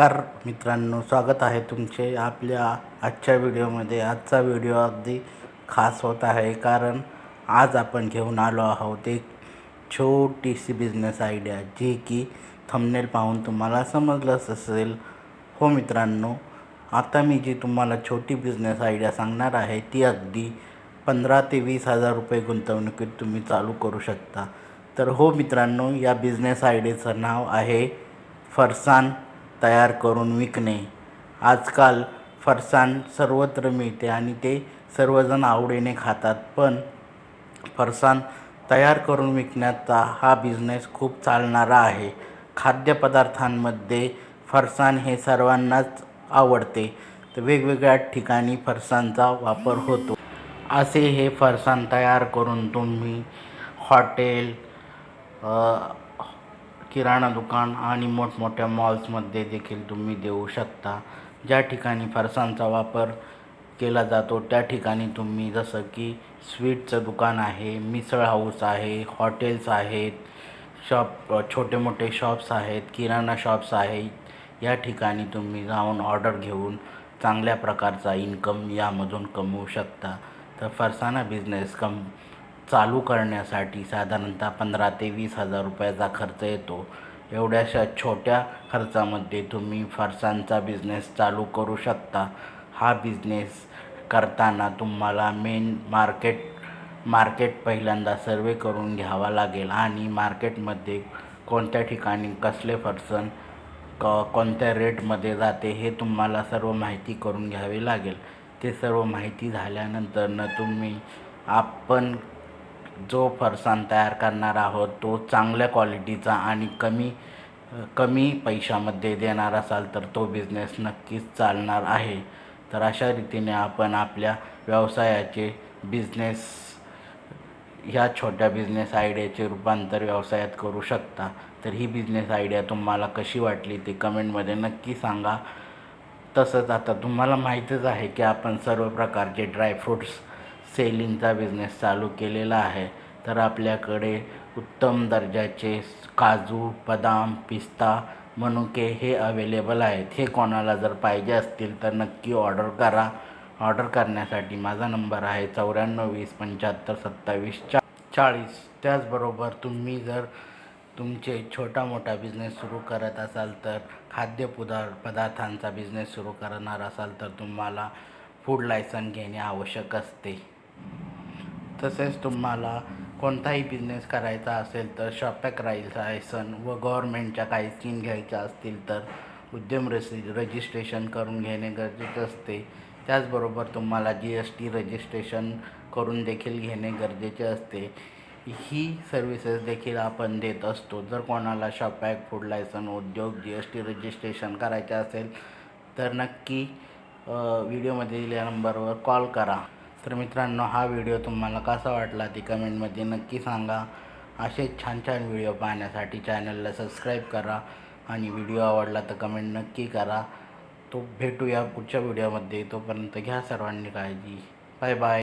नमस्कार मित्रांनो स्वागत आहे तुमचे आपल्या आजच्या व्हिडिओमध्ये. आजचा व्हिडिओ अगदी खास होत आहे कारण आज आपण घेऊन आलो आहोत एक छोटीशी बिझनेस आयडिया जी की थंबनेल पाहून तुम्हाला समजलंच असेल. हो मित्रांनो आता मी जी तुम्हाला छोटी बिझनेस आयडिया सांगणार आहे ती अगदी पंधरा ते वीस हजार रुपये गुंतवणुकीत तुम्ही चालू करू शकता. तर हो मित्रांनो या बिझनेस आयडियाचं नाव आहे फरसान तयार करून विकणे. आजकाल फरसाण सर्वत्र मिळते आणि ते सर्वजण आवडीने खातात. पण फरसाण तयार करून विकण्याचा हा बिझनेस खूप चालणारा आहे. खाद्यपदार्थांमध्ये फरसाण हे सर्वांनाच आवडते. तर वेगवेगळ्या ठिकाणी फरसाणचा वापर होतो. असे हे फरसाण तयार करून तुम्ही हॉटेल किराणा दुकान आणि मोठमोठ्या मॉल्समध्ये देखील तुम्ही देऊ शकता. ज्या ठिकाणी फरसांचा वापर केला जातो त्या ठिकाणी तुम्ही जसं की स्वीटचं दुकान आहे मिसळ हाऊस आहे हॉटेल्स आहेत शॉप छोटे मोठे शॉप्स आहेत किराणा शॉप्स आहेत. या ठिकाणी तुम्ही जाऊन ऑर्डर घेऊन चांगल्या प्रकारचा इन्कम यामधून कमवू शकता. तर फरसाणा बिझनेस कम चालू करण्यासाठी साधारणतः पंधरा ते वीस हजार रुपयाचा खर्च येतो. एवढ्याशा छोट्या खर्चामध्ये तुम्ही फरसाणचा बिझनेस चालू करू शकता. हा बिझनेस करताना तुम्हाला मेन मार्केट मार्केट पहिल्यांदा सर्वे करून घ्यावा लागेल आणि मार्केटमध्ये कोणत्या ठिकाणी कसले फरसन क कोणत्या रेटमध्ये जाते हे तुम्हाला सर्व माहिती करून घ्यावी लागेल. ते सर्व माहिती झाल्यानंतर न तुम्ही आपण जो फरसाण तयार करणार आहोत तो चांगल्या क्वालिटीचा आणि कमी कमी पैशामध्ये देणार असाल तर तो बिझनेस नक्कीच चालणार आहे. तर अशा रीतीने आपण आपल्या व्यवसायाचे बिझनेस ह्या छोट्या बिझनेस आयडियाचे रूपांतर व्यवसायात करू शकता. तर ही बिझनेस आयडिया तुम्हाला कशी वाटली ते कमेंटमध्ये नक्की सांगा. तसंच आता तुम्हाला माहीतच आहे की आपण सर्व प्रकारचे ड्रायफ्रूट्स सेलिंगचा बिझनेस चालू केलेला आहे. तर आपल्याकडे उत्तम दर्जाचे काजू बदाम पिस्ता मनुके हे अवेलेबल आहेत. हे कोणाला जर पाहिजे असतील तर नक्की ऑर्डर करा. ऑर्डर करण्यासाठी माझा नंबर आहे चौऱ्याण्णव वीस पंच्याहत्तर सत्तावीस चा चाळीस. त्याचबरोबर तुम्ही जर तुमचे छोटा मोठा बिझनेस सुरू करत असाल तर खाद्यपदार पदार्थांचा बिझनेस सुरू करणार असाल तर तुम्हाला फूड लायसन घेणे आवश्यक असते. तसेच तुम्हाला कोणताही बिझनेस करायचा असेल तर शॉपॅक लायसन व गव्हर्मेंटच्या काही स्कीम घ्यायच्या असतील तर उद्यम रसि रजिस्ट्रेशन करून घेणे गरजेचे असते. त्याचबरोबर तुम्हाला जी एस टी रजिस्ट्रेशन करून देखील घेणे गरजेचे असते. ही सर्व्हिसेस देखील आपण देत असतो. जर कोणाला शॉपॅक फूड लायसन उद्योग जी एस टी रजिस्ट्रेशन करायचे असेल तर नक्की व्हिडिओमध्ये दिलेल्या नंबरवर कॉल करा. तर मित्रांनो हा व्हिडिओ तुम्हाला कसा वाटला ते कमेंटमध्ये नक्की सांगा. असेच छान छान व्हिडिओ पाहण्यासाठी चॅनलला सबस्क्राईब करा आणि व्हिडिओ आवडला तर कमेंट नक्की करा. तो भेटूया पुढच्या व्हिडिओमध्ये. तोपर्यंत घ्या सर्वांनी काळजी. Bye bye